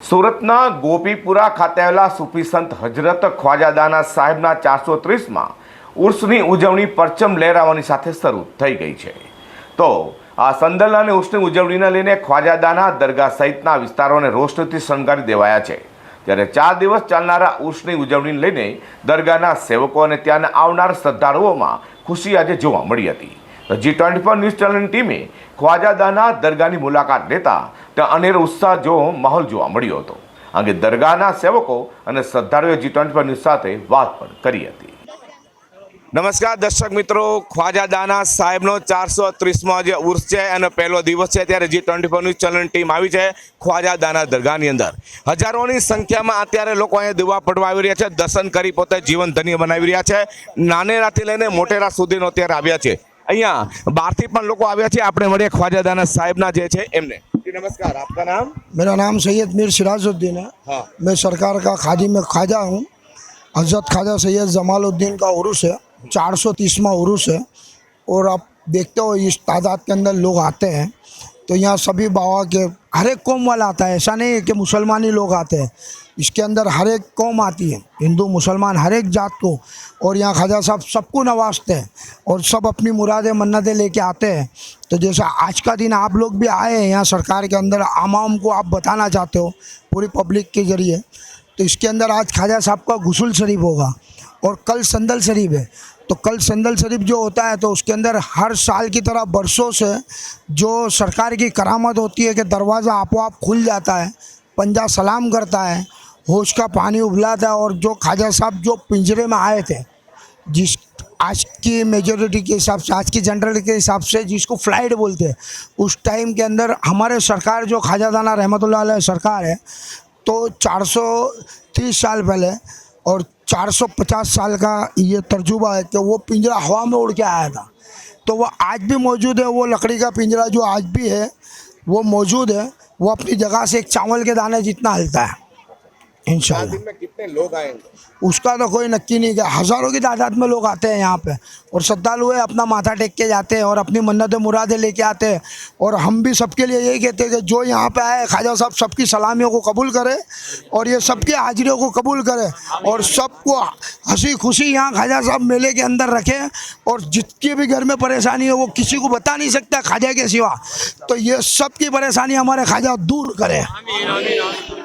સુરતના ગોપીપુરા ખાતે આવેલા સૂફી સંત હજરત ખ્વાજાદાના સાહેબના ચારસો ત્રીસમાં ઉર્સની ઉજવણી પરચમ લહેરાવાની સાથે શરૂ થઈ ગઈ છે. તો આ સંદલ અને ઉર્સની ઉજવણીને લઈને ખ્વાજાદાના દરગાહ સહિતના વિસ્તારોને રોશનીથી શણગારી દેવાયા છે. ત્યારે ચાર દિવસ ચાલનારા ઉર્સની ઉજવણીને લઈને દરગાહના સેવકો અને ત્યાં આવનાર શ્રદ્ધાળુઓમાં ખુશી આજે જોવા મળી હતી. જી ટ્વેન્ટી ફોર ન્યૂઝ ચેનલની ટીમે ખ્વાજાદાના દરગાહની મુલાકાત લેતા ત્યાં અનેરો ઉત્સાહ જેવો માહોલ જોવા મળ્યો હતો. અંગે દરગાહના સેવકો અને શ્રદ્ધાળુઓએ જી ટ્વેન્ટી ફોર ન્યૂઝ સાથે વાત પણ કરી હતી. નમસ્કાર દર્શક મિત્રો, ખ્વાજાદાના સાહેબનો ચારસો ત્રીસમાં જે ઉર્સ છે અને પહેલો દિવસ છે ત્યારે જી ટ્વેન્ટી ફોર ન્યૂઝ ચેનલની ટીમ આવી છે ખ્વાજાદાના દરગાહની અંદર. હજારોની સંખ્યામાં અત્યારે લોકો અહીંયા દુવા પડવા આવી રહ્યા છે, દર્શન કરી પોતે જીવન ધન્ય બનાવી રહ્યા છે. નાનેરાથી લઈને મોટેરા સુધીનો અત્યારે આવ્યા છે. અહીંયા બહારથી પણ લોકો આવ્યા છે આપણે મળીએ ખ્વાજાદાના સાહેબના જે છે એમને જી નમસ્કાર આપકા નામ मेरा नाम सैयद मीर सिराजुद्दीन है हाँ मैं सरकार का खादी में ख्वाजा हूँ हजरत ख्वाजा सैयद जमालुद्दीन का उर्स है चार सौ तीसवा उर्स है और आप देखते हो इस तादाद के अंदर लोग आते हैं तो यहाँ सभी बाबा के, हर एक कौम वाला आता है। ऐसा नहीं है कि मुसलमान ही लोग आते हैं। इसके अंदर हर एक कौम आती है। हिंदू, मुसलमान, हर एक जात को। और यहाँ ख्वाजा साहब सबको नवाजते हैं और सब अपनी मुरादें, मन्नतें लेके आते हैं। तो जैसे आज का दिन आप लोग भी आए हैं यहाँ सरकार के अंदर आमाम को आप बताना चाहते हो पूरी पब्लिक के ज़रिए। तो इसके अंदर आज ख्वाजा साहब का गुसल शरीफ होगा और कल संदल शरीफ है। तो कल संदल शरीफ जो होता है तो उसके अंदर हर साल की तरह बरसों से जो सरकार की करामत होती है कि दरवाज़ा आपो आप खुल जाता है, पंजा सलाम करता है, होश का पानी उबलाता है और जो ख्वाजा साहब जो पिंजरे में आए थे, जिस आज की मेजोरिटी के हिसाब से, आज की जनरल के हिसाब से जिसको फ़्लाइट बोलते हैं, उस टाइम के अंदर हमारे सरकार जो ख्वाजादाना रहमतुल्लाह रहमत सरकार है तो 430 साल पहले और 450 साल का ये तर्जुबा है कि वो पिंजरा हवा में उड़ के आया था। तो वो आज भी मौजूद है, वो लकड़ी का पिंजरा जो आज भी है, वो मौजूद है। वो अपनी जगह से एक चावल के दाने जितना हलता है। इंशाल्लाह। में कितने लोग आएँगे? उसका तो कोई नक्की नहीं है हज़ारों की तादाद में लोग आते हैं यहाँ पे। और श्रद्धालु है अपना माथा टेक के जाते हैं और अपनी मन्नत मुरादें लेके आते हैं। और हम भी सबके लिए यही कहते हैं कि जो यहाँ पे आए ख्वाजा साहब सबकी सलामियों को कबूल करे और ये सबकी हाजिरियों को कबूल करे और सबको हँसी खुशी यहाँ ख्वाजा साहब मेले के अंदर रखे और जितकी भी घर में परेशानी है वो किसी को बता नहीं सकता ख्वाजा के सिवा। तो ये सबकी परेशानी हमारे ख्वाजा दूर करे।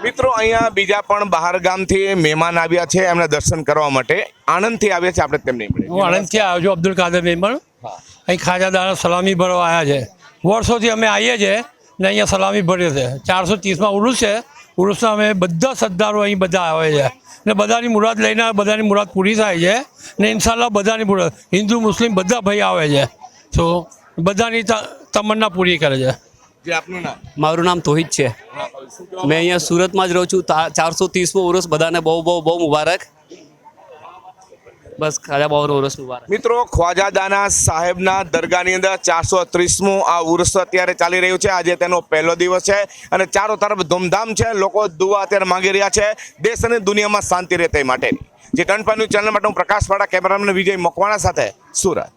મિત્રો અહીંયા બીજા પણ બહાર ગામથી મહેમાન આવ્યા છે એમને દર્શન કરવા માટે. આણંદથી આવ્યા છે આપણે તેમને. હું આણંદથી આવ્યો છું અબ્દુલ કાદર મહેમાન અહીં ખાજાદારા સલામી ભરવા આવ્યા છે. વર્ષોથી અમે આવીએ છીએ ને અહીંયા સલામી ભરીએ છે ચારસો ત્રીસમાં ઉરુસ છે. ઉરુસમાં અમે બધા શ્રદ્ધાળુ અહીં બધા આવે છે. ને બધાની મુરાદ લઈને બધાની મુરાદ પૂરી થાય છે. ને ઇન્શાલ્લાહ બધાની મુરાદ હિન્દુ મુસ્લિમ બધા ભાઈ આવે છે. તો બધાની ત- તમન્ના પૂરી કરે છે. જે આપનું નામ? મારું નામ તોહિત છે. મેં અહીંયા સુરતમાં જ રહું છું. ચારસો ત્રીસમો વર્ષ બધાને બહુ બહુ બહુ મુબારક. બસ ખાજા બાબરનો ઉરસ મુબારક. મિત્રો, ખ્વાજાદાના સાહેબના દરગાહની અંદર ચારસો ત્રીસમું આ ઉર્સ અત્યારે ચાલી રહ્યું છે. આજે તેનો પહેલો દિવસ છે અને ચારો તરફ ધૂમધામ છે. લોકો દુવા અત્યારે માંગી રહ્યા છે. દેશ અને દુનિયામાં શાંતિ રહે તે માટે. જે ટનપાનું ચેનલ માટે હું પ્રકાશ વાળા કેમેરામેન વિજય મકવાણા સાથે સુરત.